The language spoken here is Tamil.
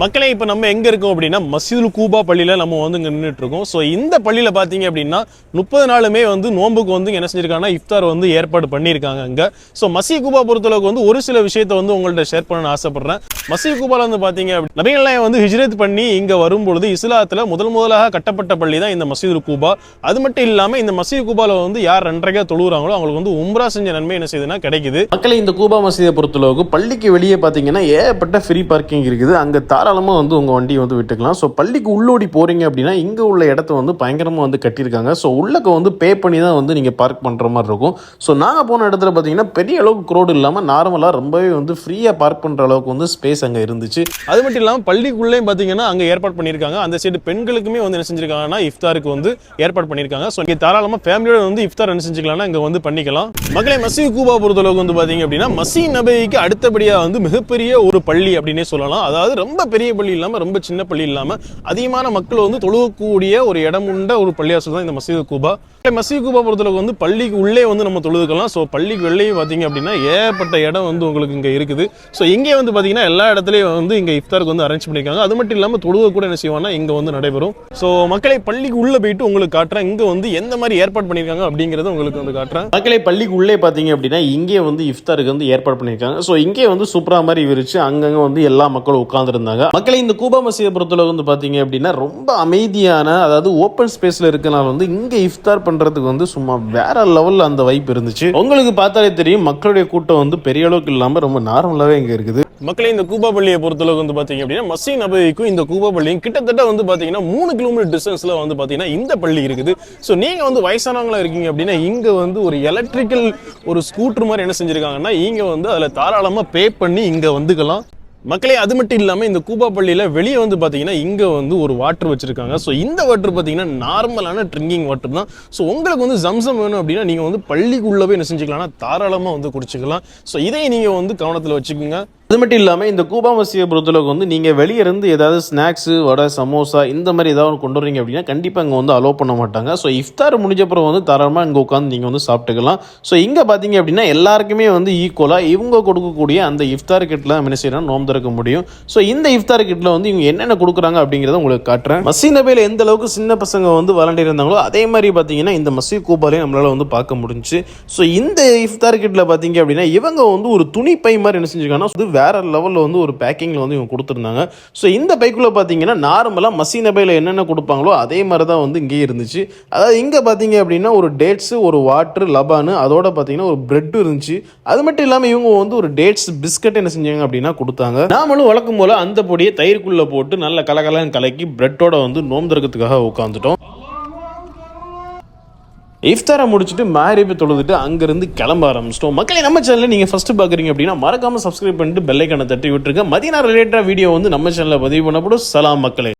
மக்களே இப்போ நம்ம எங்கே இருக்கோம் அப்படின்னா மசீதுல் கூபா பள்ளியில் நம்ம வந்து இங்கே நின்றுட்டு இருக்கோம். ஸோ இந்த பள்ளியில் பார்த்தீங்க அப்படின்னா முப்பது நாளுமே வந்து நோன்புக்கு வந்து என்ன செஞ்சிருக்காங்கன்னா இஃப்தார் வந்து ஏற்பாடு பண்ணியிருக்காங்க அங்கே. ஸோ மசி கூபா பொறுத்தளவுக்கு வந்து ஒரு சில விஷயத்த வந்து உங்கள்கிட்ட ஷேர் பண்ண ஆசைப்பட்றேன். மசி கூபாவில் வந்து பார்த்தீங்க அப்படி நபிகள் வந்து ஹிஜ்ரத் பண்ணி இங்கே வரும்பொழுது இஸ்லாத்தில் முதல் முதலாக கட்டப்பட்ட பள்ளி தான் இந்த மசீதுல் கூபா. அது மட்டும் இல்லாமல் இந்த மசீது கூபாவில் வந்து யார் ரெண்டரைக்கா தொழுகிறாங்களோ அவங்களுக்கு வந்து உம்ரா செஞ்ச நன்மை என்ன செய்யுதுன்னா கிடைக்குது. மக்களை இந்த கூபா மசீதை பொறுத்தளவுக்கு பள்ளிக்கு வெளியே பார்த்தீங்கன்னா ஏகப்பட்ட ஃப்ரீ பார்க்கிங் இருக்குது. அங்கே தாராளமாக வந்து உங்கள் வண்டியை வந்து விட்டுக்கலாம். ஸோ பள்ளிக்கு உள்ளோடி போகிறீங்க அப்படின்னா இங்கே உள்ள இடத்த வந்து பயங்கரமாக வந்து கட்டியிருக்காங்க. ஸோ உள்ளக்க வந்து பே பண்ணி தான் வந்து நீங்கள் பார்க் பண்ணுற மாதிரி இருக்கும். ஸோ நாங்கள் போன இடத்துல பார்த்தீங்கன்னா பெரிய அளவுக்கு க்ரோடு இல்லாமல் நார்மலாக ரொம்பவே வந்து ஃப்ரீயாக பார்க் பண்ணுற அளவுக்கு வந்து ஸ்பேஸ் அங்கே இருந்துச்சு. அது மட்டும் இல்லாமல் பள்ளிக்குள்ளேயும் பார்த்தீங்கன்னா அங்கே ஏற்பாடு பண்ணியிருக்காங்க. அந்த சைடு பெண்களுக்குமே வந்து என்ன செஞ்சிருக்காங்கன்னா இஃப்தாருக்கு வந்து ஏற்பாடு பண்ணியிருக்காங்க. ஸோ இங்கே தாராளமாக ஃபேமிலியோட வந்து இஃப்தார் என்ன செஞ்சுக்கலாம்னா இங்கே வந்து பண்ணிக்கலாம். மகளே மசி கூபா பொறுத்தளவுக்கு வந்து பார்த்தீங்க அப்படின்னா மசீ நபைக்கு அடுத்தபடியாக வந்து மிகப்பெரிய ஒரு பள்ளி அப்படின்னே சொல்லலாம். அதாவது ரொம்ப பெரிய பள்ளி இல்லாமல் ரொம்ப சின்ன பள்ளி இல்லாமல் அதிகமான மக்கள் வந்து தொழுகக்கூடிய ஒரு இடம் உண்ட ஒரு பள்ளியாசல் தான் இந்த மசீது கூபா. மசீது கூபா பொறுத்தளவுக்கு வந்து பள்ளிக்கு உள்ளே வந்து நம்ம தொழுதுக்கலாம். ஸோ பள்ளிக்கு வெளியே பார்த்தீங்க அப்படின்னா ஏகப்பட்ட இடம் வந்து உங்களுக்கு இங்கே இருக்குது. ஸோ இங்கே வந்து பார்த்தீங்கன்னா எல்லா இடத்துலையும் வந்து இங்கே இஃப்தாருக்கு வந்து அரேஞ்ச் பண்ணியிருக்காங்க அது மட்டும் இல்லாமல் தொழுக கூட என்ன செய்வாங்கன்னா இங்கே வந்து நடைபெறும். ஸோ மக்களை பள்ளிக்கு உள்ளே போயிட்டு உங்களுக்கு காட்டுறேன். இங்கே வந்து எந்த மாதிரி ஏற்பாடு பண்ணியிருக்காங்க அப்படிங்கிறத உங்களுக்கு வந்து காட்டுறேன். மக்களை பள்ளிக்கு உள்ளே பார்த்தீங்க அப்படின்னா இங்கே வந்து இஃப்தாருக்கு வந்து ஏற்பாடு பண்ணியிருக்காங்க ஸோ இங்கே வந்து சூப்பராக மாதிரி விரிச்சு அங்கங்கே வந்து எல்லா மக்களும் உட்காந்துருந்தாங்க மக்களை இந்த கூபா மசீதை பொறுத்தளவு வந்து பார்த்தீங்க அப்படின்னா ரொம்ப அமைதியான அதாவது ஓப்பன் ஸ்பேஸில் இருக்கனால வந்து இங்கே இஃப்தார் பண்ணுறதுக்கு வந்து சும்மா வேற லெவலில் அந்த வைப்பு இருந்துச்சு. உங்களுக்கு பார்த்தாலே தெரியும் மக்களுடைய கூட்டம் வந்து பெரிய அளவுக்கு இல்லாமல் ரொம்ப நார்மலாகவே இங்கே இருக்குது. மக்களை இந்த கூபா பள்ளியை பொறுத்தளவுக்கு வந்து பார்த்தீங்க அப்படின்னா மசீ நபவிக்கும் இந்த கூபா பள்ளியும் கிட்டத்தட்ட வந்து பார்த்தீங்கன்னா மூணு கிலோமீட்டர் டிஸ்டன்ஸில் வந்து பார்த்தீங்கன்னா இந்த பள்ளி இருக்குது. ஸோ நீங்கள் வந்து வயசானவங்களாக இருக்கீங்க அப்படின்னா இங்கே வந்து ஒரு எலக்ட்ரிக்கல் ஒரு ஸ்கூட்டர் மாதிரி என்ன செஞ்சுருக்காங்கன்னா இங்கே வந்து அதில் தாராளமாக பே பண்ணி இங்கே வந்துக்கலாம். மக்களே அது மட்டும் இல்லாமல் இந்த கூபா பள்ளியில் வெளியே வந்து பார்த்தீங்கன்னா இங்கே வந்து ஒரு வாட்டர் வச்சுருக்காங்க. ஸோ இந்த வாட்டர் பார்த்தீங்கன்னா நார்மலான ட்ரிங்கிங் வாட்டர் தான். ஸோ உங்களுக்கு வந்து ஜம்சம் வேணும் அப்படின்னா நீங்கள் வந்து பள்ளிக்குள்ளே போய் என்ன செஞ்சுக்கலாம்னா தாராளமாக வந்து குடிச்சிக்கலாம். ஸோ இதையும் நீங்கள் வந்து கவனத்தில் வச்சுக்கோங்க. அது மட்டும் இல்லாமல் இந்த கூபாமசியை பொறுத்தளவுக்கு வந்து நீங்கள் வெளியே இருந்து ஏதாவது ஸ்நாக்ஸு வடை சமோசா இந்த மாதிரி ஏதாவது ஒன்று கொண்டு வரீங்க அப்படின்னா கண்டிப்பாக இங்கே வந்து அலோவ் பண்ண மாட்டாங்க. ஸோ இஃப்தார் முடிஞ்சப்புறம் வந்து தாராளமாக இங்கே உட்காந்து நீங்கள் வந்து சாப்பிட்டுக்கலாம். ஸோ இங்கே பார்த்தீங்க அப்படின்னா எல்லாருக்குமே வந்து ஈக்குவலாக இவங்க கொடுக்கக்கூடிய அந்த இஃப்தார் கிட்டில் என்ன செய்யணும் நோம் திறக்க முடியும். ஸோ இந்த இஃப்தார் கிட்டில் வந்து இவங்க என்னென்ன கொடுக்குறாங்க அப்படிங்கிறத உங்களுக்கு காட்டுறேன். மசீ நபையில் எந்த அளவுக்கு சின்ன பசங்க வந்து விளாண்டு இருந்தாங்களோ அதே மாதிரி பார்த்தீங்கன்னா இந்த மசீ கூபாலையும் நம்மளால் வந்து பார்க்க முடிஞ்சு. ஸோ இந்த இஃப்தார் கிட்டில் பார்த்தீங்க அப்படின்னா இவங்க வந்து ஒரு துணி பை மாதிரி என்ன செஞ்சுருக்காங்கன்னா வேற லெவலில் வந்து ஒரு பேக்கிங்கில் வந்து இவங்க கொடுத்துருந்தாங்க. ஸோ இந்த பைக்குள்ளே பார்த்தீங்கன்னா நார்மலாக மசீன பையில் என்னென்ன கொடுப்பாங்களோ அதே மாதிரி தான் வந்து இங்கேயே இருந்துச்சு. அதாவது இங்கே பார்த்தீங்க அப்படின்னா ஒரு டேட்ஸு ஒரு வாட்ரு லபானு அதோட பார்த்தீங்கன்னா ஒரு பிரெட் இருந்துச்சு. அது மட்டும் இல்லாமல் இவங்க வந்து ஒரு டேட்ஸ் பிஸ்கட் என்ன செஞ்சாங்க அப்படின்னா கொடுத்தாங்க. நாமளும் வழக்கம் போல் அந்த பொடியை தயிருக்குள்ளே போட்டு நல்ல கலகலன்னு கலக்கி பிரெட்டோட வந்து நோம்புறதுக்காக உட்காந்துட்டோம் இஃப்தாரை முடிச்சுட்டு மேரிப்பை தொழுதுட்டு அங்கேருந்து கிளம்ப ஆரம்பிச்சிட்டோம். மக்களை நம்ம சேனலில் நீங்கள் ஃபஸ்ட்டு பார்க்குறீங்க அப்படின்னா மறக்காமல் சப்ஸ்கிரைப் பண்ணிட்டு பெல்லைக்கான தட்டி விட்டுருங்க. மதியானம் ரிலேட்டடாக வீடியோ வந்து நம்ம சேனலில் பதிவு பண்ணப்படும். சலாம் மக்களே.